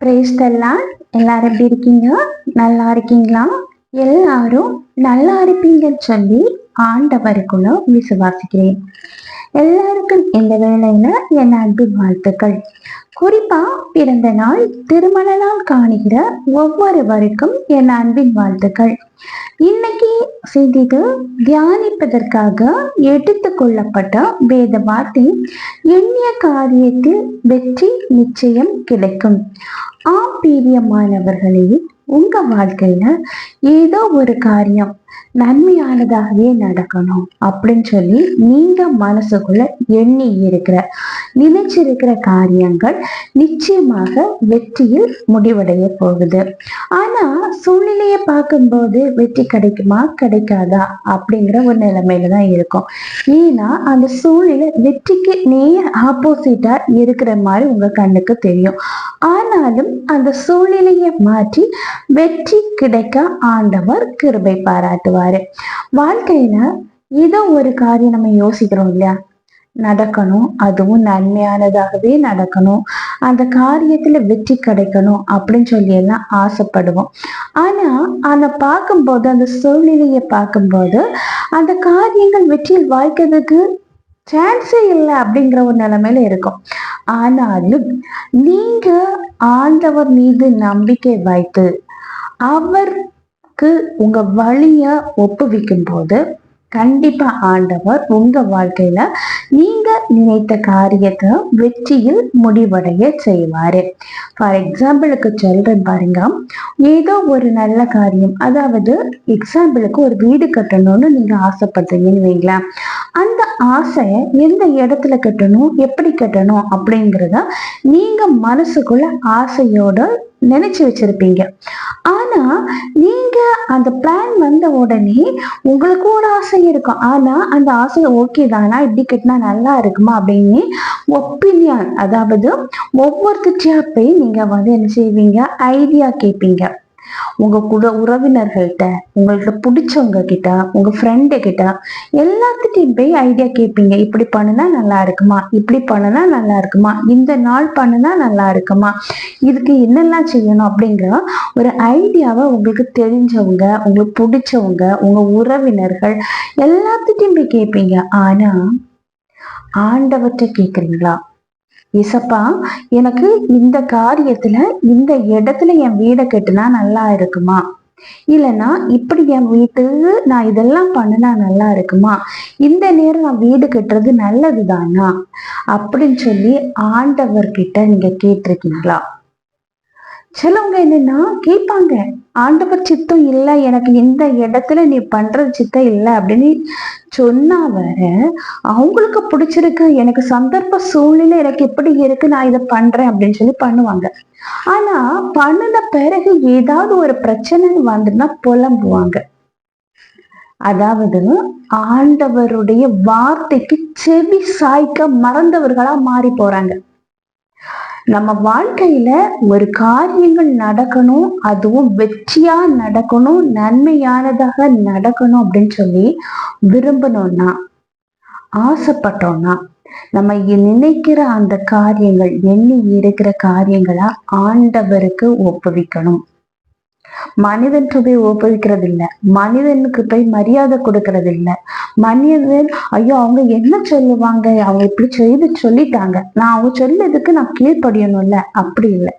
பிரேஸ்டெல்லாம் எல்லாரும் எப்படி இருக்கீங்க? நல்லா இருக்கீங்களா? எல்லாரும் நல்லா இருப்பீங்கன்னு சொல்லி ஆண்டவருக்குள்ள விசுவாசிக்கிறேன். எல்லாருக்கும் இந்த வேலையில என் அன்பின் வாழ்த்துக்கள். குறிப்பா பிறந்த நாள் திருமண நாள் காணுகிற ஒவ்வொருவருக்கும் என் அன்பின் வாழ்த்துக்கள். இன்னைக்கு செய்திது தியானிப்பதற்காக எடுத்து கொள்ளப்பட்ட வேத வார்த்தை எண்ணிய காரியத்தில் வெற்றி நிச்சயம் கிடைக்கும். ஆம் பீரியமானவர்களே உங்க வாழ்க்கையில ஏதோ ஒரு காரியம் நன்மையானதாகவே நடக்கணும் அப்படின்னு சொல்லி நீங்க மனசுக்குள்ள எண்ணி இருக்கிற நினைச்சிருக்கிற காரியங்கள் நிச்சயமாக வெற்றியில் முடிவடைய போகுது. ஆனா சூழ்நிலையை பார்க்கும்போது வெற்றி கிடைக்குமா கிடைக்காதா அப்படிங்கிற ஒரு நிலைமையில தான் இருக்கும். ஏன்னா அந்த சூழ்நிலை வெற்றிக்கு நேர் ஆப்போசிட்டா இருக்கிற மாதிரி உங்க கண்ணுக்கு தெரியும். ஆனாலும் அந்த சூழ்நிலையை மாற்றி வெற்றி கிடைக்க ஆண்டவர் கிருபை பாராட்டுவாரு. வாழ்க்கையில ஏதோ ஒரு காரியம் நம்ம யோசிக்கிறோம் இல்லையா? நடக்கணும் அதுவும் நன்மையானதாகவே நடக்கணும். அந்த காரியத்துல வெற்றி கிடைக்கணும் அப்படின்னு சொல்லி எல்லாம் ஆசைப்படுவோம். ஆனா அதை பார்க்கும்போது அந்த சூழ்நிலையை பார்க்கும்போது அந்த காரியங்கள் வெற்றியில் வாய்க்கிறதுக்கு சான்ஸே இல்லை அப்படிங்கிற ஒரு நிலைமையில இருக்கும். ஆனாலும் நீங்க ஆண்டவர் மீது நம்பிக்கை வைத்து அவருக்கு உங்க வழிய ஒப்புவிக்கும் போது கண்டிப்பா ஆண்டவர் உங்க வாழ்க்கையில நீங்க நினைத்த காரியத்தை வெற்றியில் முடிவடைய செய்வாரு. ஃபார் எக்ஸாம்பிளுக்கு சொல்றேன் பாருங்க. ஏதோ ஒரு நல்ல காரியம் அதாவது எக்ஸாம்பிளுக்கு ஒரு வீடு கட்டணும்னு நீங்க ஆசைப்படுறீங்கன்னு வைங்களேன். அந்த ஆசையை எந்த இடத்துல கட்டணும் எப்படி கட்டணும் அப்படிங்கிறத நீங்க மனசுக்குள்ள ஆசையோட நினைச்சு வச்சிருப்பீங்க. ஆனா நீங்க அந்த பிளான் வந்த உடனே உங்களுக்கும் ஒரு ஆசை இருக்கும். ஆனா அந்த ஆசை ஓகே தானா? இப்படி கட்டினா நல்லா இருக்குமா? அப்படின்னு ஒப்பீனியன் அதாவது ஒவ்வொருத்தியா போய் நீங்க வந்து என்ன செய்வீங்க? ஐடியா கேட்பீங்க உங்க கூட உறவினர்கள்ட்ட உங்களுக்கு பிடிச்சவங்க கிட்ட உங்க ஃப்ரெண்டு கிட்ட எல்லாத்துட்டையும் போய் ஐடியா கேட்பீங்க இப்படி பண்ணுனா நல்லா இருக்குமா? இப்படி பண்ணுனா நல்லா இருக்குமா? இந்த நாள் பண்ணுனா நல்லா இருக்குமா? இதுக்கு என்னெல்லாம் செய்யணும் அப்படிங்கிற ஒரு ஐடியாவை உங்களுக்கு தெரிஞ்சவங்க உங்களுக்கு பிடிச்சவங்க உங்க உறவினர்கள் எல்லாத்துட்டையும் போய் கேட்பீங்க ஆனா ஆண்டவற்றை கேட்குறீங்களா இசப்பா எனக்கு இந்த காரியத்துல இந்த இடத்துல என் வீடை கட்டுனா நல்லா இருக்குமா? இல்லைன்னா இப்படி என் வீட்டுக்கு நான் இதெல்லாம் பண்ணினா நல்லா இருக்குமா? இந்த நேரம் நான் வீடு கட்டுறது நல்லதுதானா? அப்படின்னு சொல்லி ஆண்டவர்கிட்ட நீங்க கேட்டிருக்கீங்களா? சிலவங்க என்னன்னா கேட்பாங்க. ஆண்டவர் சித்தம் இல்லை எனக்கு இந்த இடத்துல நீ பண்றது சித்தம் இல்லை அப்படின்னு சொன்னா வர அவங்களுக்கு பிடிச்சிருக்கு எனக்கு சந்தர்ப்ப சூழ்நிலை எனக்கு எப்படி இருக்கு நான் இதை பண்றேன் அப்படின்னு சொல்லி பண்ணுவாங்க. ஆனா பண்ணின பிறகு ஏதாவது ஒரு பிரச்சனை வந்துன்னா புலம்புவாங்க. அதாவது ஆண்டவருடைய வார்த்தைக்கு செவி சாய்க்க மறந்தவர்களா மாறி போறாங்க. நம்ம வாழ்க்கையில ஒரு காரியங்கள் நடக்கணும் அதுவும் வெற்றியா நடக்கணும் நன்மையானதாக நடக்கணும் அப்படின்னு சொல்லி விரும்பணும்னா ஆசைப்பட்டோம்னா நம்ம நினைக்கிற அந்த காரியங்கள் எண்ணி இருக்கிற காரியங்களா ஆண்டவருக்கு ஒப்புவிக்கணும். மனிதன் போய் ஒப்புவிக்கிறது இல்ல மனிதனுக்கு போய் மரியாதை கொடுக்கறது இல்ல மனிதன் ஐயோ அவங்க என்ன சொல்லுவாங்க? அவங்க இப்படி செய்து சொல்லிட்டாங்க. நான் அவங்க சொல்லதுக்கு நான் கீழ்ப்படியணும்ல? அப்படி இல்லை.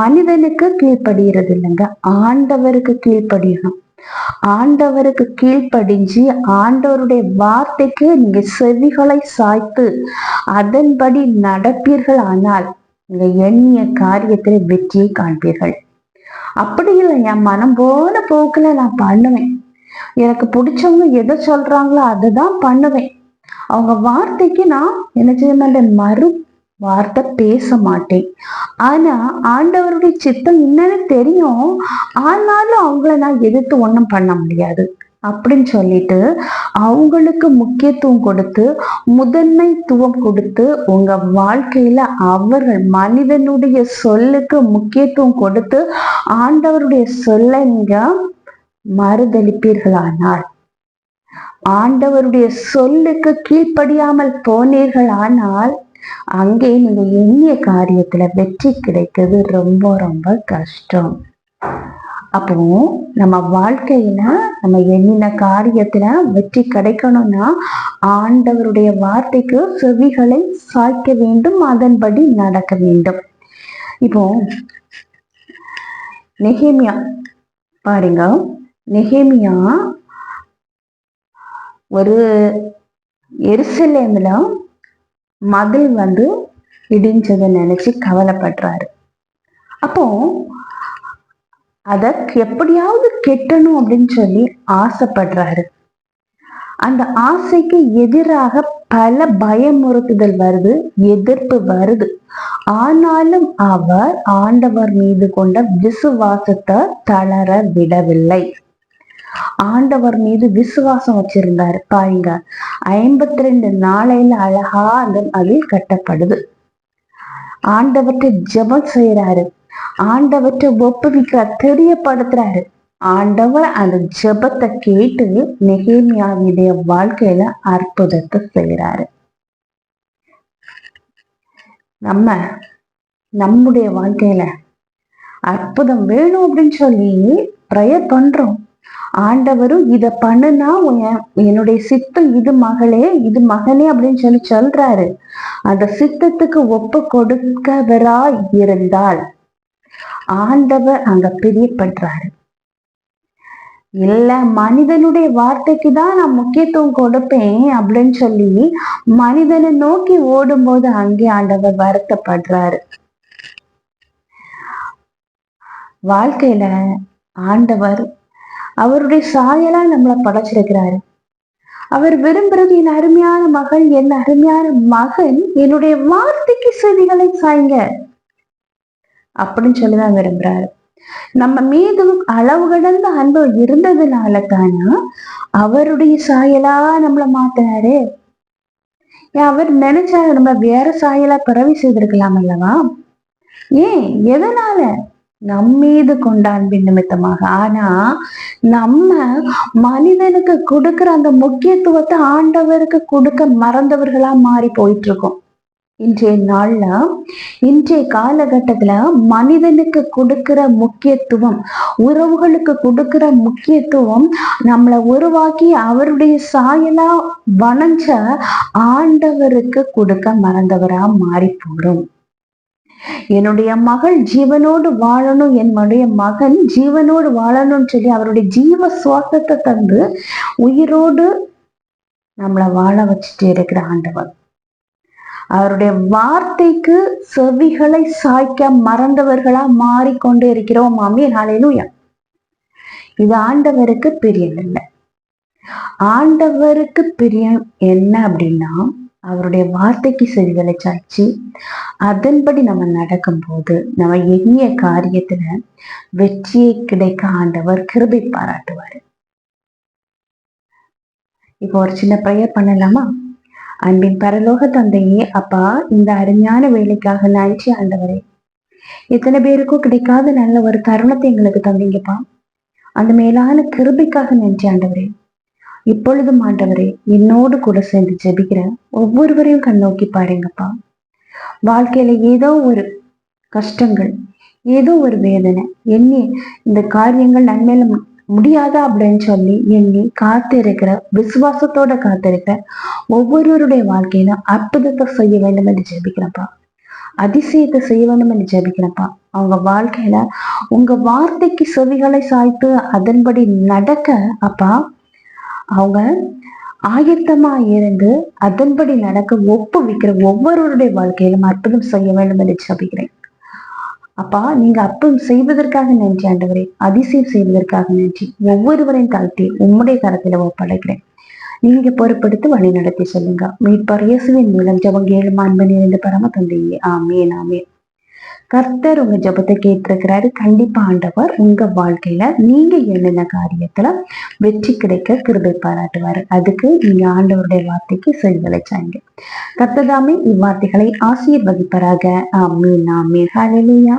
மனிதனுக்கு கீழ்ப்படுகிறது இல்லைங்க ஆண்டவருக்கு கீழ்ப்படியணும். ஆண்டவருக்கு கீழ்ப்படிஞ்சு ஆண்டவருடைய வார்த்தைக்கு நீங்க செவிகளை சாய்த்து அதன்படி நடப்பீர்கள் ஆனால் நீங்க எண்ணிய காரியத்தில் வெற்றியை காண்பீர்கள். அப்படி இல்லை. என் மனம் போன போக்குல நான் பண்ணுவேன். எனக்கு பிடிச்சவங்க எதை சொல்றாங்களோ அதுதான் பண்ணுவேன். அவங்க வார்த்தைக்கு நான் என்ன செய்ய மாட்டேன்? மறு வார்த்தை பேச மாட்டேன். ஆனா ஆண்டவருடைய சித்தம் என்னன்னு தெரியும். ஆனாலும் அவங்கள நான் எதிர்த்து ஒன்றும் பண்ண முடியாது. அப்படின்னு சொல்லிட்டு அவங்களுக்கு முக்கியத்துவம் கொடுத்து முதன்மைத்துவம் கொடுத்து உங்க வாழ்க்கையில அவர்கள் மனிதனுடைய சொல்லுக்கு முக்கியத்துவம் கொடுத்து ஆண்டவருடைய சொல்ல நீங்க மறுதளிப்பீர்களானால் ஆண்டவருடைய சொல்லுக்கு கீழ்ப்படியாமல் போனீர்கள் ஆனால் அங்கே நீங்க எண்ணிய காரியத்துல வெற்றி கிடைக்கிறது ரொம்ப ரொம்ப கஷ்டம். அப்போ நம்ம வாழ்க்கையில நம்ம எண்ணின காரியத்துல வெற்றி கிடைக்கணும்னா ஆண்டவருடைய வார்த்தைக்கு செவிகளை சாய்க்க வேண்டும் அதன்படி நடக்க வேண்டும். இப்போ நெஹேமியா பாருங்க. நெஹேமியா ஒரு எருசலேம்ல மதில் வந்து இடிஞ்சதை நினைச்சு கவலைப்படுறாரு. அப்போ அத எப்படியாவது கெட்டணும் அப்படின்னு சொல்லி ஆசைப்படுறாரு. அந்த ஆசைக்கு எதிராக பல பயமுறுத்துதல் வருது எதிர்ப்பு வருது. ஆனாலும் அவர் ஆண்டவர் மீது கொண்ட விசுவாசத்தை தளர விடவில்லை. ஆண்டவர் மீது விசுவாசம் வச்சிருந்தாரு. பாருங்க ஐம்பத்தி ரெண்டு நாளையில அழகா அந்த அதில் கட்டப்படுது. ஆண்டவர்கிட்ட ஜெபம் செய்யறாரு ஆண்டவற்றை ஒப்புவிக்க தெரியப்படுத்துறாரு. ஆண்டவர் அந்த ஜெபத்தை கேட்டு நெகேமியாவுடைய வாழ்க்கையில அற்புதத்தை செய்யறாரு நம்ம நம்முடைய வாழ்க்கையில அற்புதம் வேணும் அப்படின்னு சொல்லி ப்ரேயர் பண்றோம். ஆண்டவரும் இத பண்ணுனா என்னுடைய சித்தம் இது மகளே இது மகனே அப்படின்னு சொல்லி சொல்றாரு. அந்த சித்தத்துக்கு ஒப்பு கொடுக்கவரா இருந்தால் ஆண்டவர் அங்க பிரியப்படுறாரு. இல்ல மனிதனுடைய வார்த்தைக்கு தான் நான் முக்கியத்துவம் கொடுப்பேன் அப்படின்னு சொல்லி மனிதனை நோக்கி ஓடும்போது அங்கே ஆண்டவர் வருத்தப்படுறாரு. வாழ்க்கையில ஆண்டவர் அவருடைய சாயலா நம்மளை படைச்சிருக்கிறாரு. அவர் விரும்புறது என் அருமையான மகள் என் அருமையான மகன் என்னுடைய வார்த்தைக்கு செவிகளை சாய்ங்க. அப்படின்னு சொல்லிதான் விரும்புறாரு. நம்ம மீது அளவு கடந்த அன்பு இருந்ததுனால தானா அவருடைய சாயலா நம்மளை மாத்தினாரு அவர் நினைச்சா நம்ம வேற சாயலா பிறவி செய்திருக்கலாம் அல்லவா? ஏன்? எதனால? நம்மீது கொண்ட அன்பின் நிமித்தமாக. ஆனா நம்ம மனிதனுக்கு கொடுக்கிற அந்த முக்கியத்துவத்தை ஆண்டவருக்கு கொடுக்க மறந்தவர்களா மாறி போயிட்டு இருக்கோம். இன்றைய நாள்ல இன்றைய காலகட்டத்துல மனிதனுக்கு கொடுக்கிற முக்கியத்துவம் உறவுகளுக்கு கொடுக்கிற முக்கியத்துவம் நம்மளை உருவாக்கி அவருடைய சாயலா வணஞ்ச ஆண்டவருக்கு கொடுக்க மறந்தவரா மாறி போறோம் என்னுடைய மகள் ஜீவனோடு வாழணும் என்னுடைய மகன் ஜீவனோடு வாழணும்னு சொல்லி அவருடைய ஜீவ சுவாசத்தை தந்து உயிரோடு நம்மளை வாழ வச்சுட்டு இருக்கிற ஆண்டவன் அவருடைய வார்த்தைக்கு செவிகளை சாய்க்க மறந்தவர்களா மாறிக்கொண்டு இருக்கிறோம். மாமி நாளையிலும் இது ஆண்டவருக்கு பிரியம் இல்லை ஆண்டவருக்கு பிரியம் என்ன அப்படின்னா அவருடைய வார்த்தைக்கு செவிகளை சாய்ச்சி அதன்படி நம்ம நடக்கும்போது நம்ம எண்ணிய காரியத்துல வெற்றியை கிடைக்க ஆண்டவர் கிருபை பாராட்டுவார். இப்போ ஒரு சின்ன ப்ரேயர் பண்ணலாமா? அன்பின் பரலோக தந்தையே அப்பா இந்த அருமையான வேலைக்காக நன்றி ஆண்டவரே. எத்தனை பேருக்கும் கிடைக்காத நல்ல ஒரு தருணத்தை எங்களுக்கு தந்தீங்கப்பா. அந்த மேலான கிருபிக்காக நன்றி ஆண்டவரே. இப்பொழுதும் ஆண்டவரே என்னோடு கூட சேர்ந்து ஜெபிக்கிற ஒவ்வொருவரையும் கண்ணோக்கி பாருங்கப்பா. வாழ்க்கையில ஏதோ ஒரு கஷ்டங்கள் ஏதோ ஒரு வேதனை எண்ணி இந்த காரியங்கள் நன்மையில முடியாது அப்படின்னு சொல்லி எண்ணி காத்திருக்கிற விசுவாசத்தோட காத்திருக்கிற ஒவ்வொருவருடைய வாழ்க்கையில அற்புதத்தை செய்ய வேண்டும் என்று ஜெபிக்கிறப்பா. அதிசயத்தை செய்ய வேண்டும் என்று ஜெபிக்கிறப்பா. அவங்க வாழ்க்கையில உங்க வார்த்தைக்கு செவிகளை சாய்த்து அதன்படி நடக்க அப்பா அவங்க ஆயத்தமா இருந்து அதன்படி நடக்க ஒப்புவிக்கிற ஒவ்வொருவருடைய வாழ்க்கையிலும் அற்புதம் செய்ய வேண்டும் என்று ஜபிக்கிறேன். அப்பா நீங்க அப்பம் செய்வதற்காக நன்றி ஆண்டவரே. அதிசயம் செய்வதற்காக நன்றி. ஒவ்வொருவரையும் தாழ்த்தி உம்முடைய கரத்துல ஒப்படைக்கிறேன் நீங்க பொறுப்படுத்தி வழி நடத்தி சொல்லுங்க. மீட்பர் இயேசுவின் மூலம் ஜபம் ஏழு மாண்பு நிறைந்த பரம தந்தையே. ஆமேன் ஆமேன். கர்த்தர் உங்க ஜபத்தை கேட்டிருக்கிறாரு. கண்டிப்பா ஆண்டவர் உங்க வாழ்க்கையில நீங்க என்னென்ன காரியத்துல வெற்றி கிடைக்க கிருபை பாராட்டுவாரு. அதுக்கு நீங்க ஆண்டவருடைய வார்த்தைக்கு செல்வழைச்சாங்க கர்த்ததாமே இவ்வார்த்தைகளை ஆசீர்வதிப்பராக. ஆமீன் ஆமீன். ஹாலேலுயா